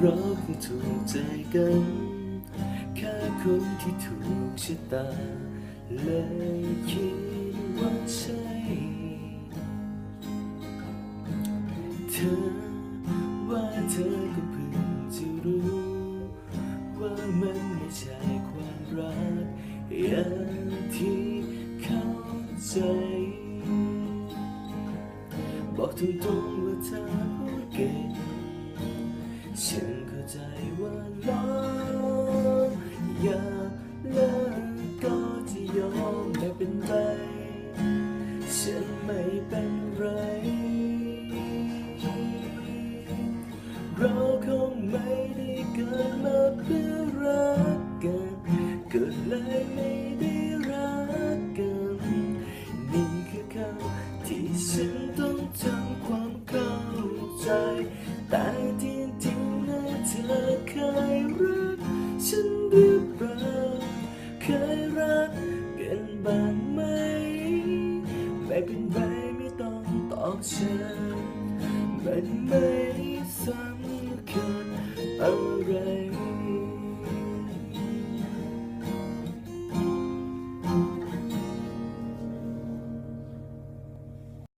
เราคงถูกใจกันแค่คนที่ถูกชะตา เลยคิดว่าใช่เธอว่าเธอก็เพิ่งจะรู้ ว่ามันไม่ใช่ความรักอย่างที่เข้าใจ บอกตรงๆว่าเธอพูดเก่ง ฉันเข้าใจว่าลองอยากเลิกก็จะยอมไม่เป็นไรฉันไม่เป็นไร เราคงไม่ได้เกิดมาเพื่อรักกันเก็เลยไม่ได้รักกัน นี่คือคำที่ฉันต้องทำความเข้าใจแต่ที่ เคยรักกันบ้างไหม ไม่เป็นไรไม่ต้องตอบฉันมันไม่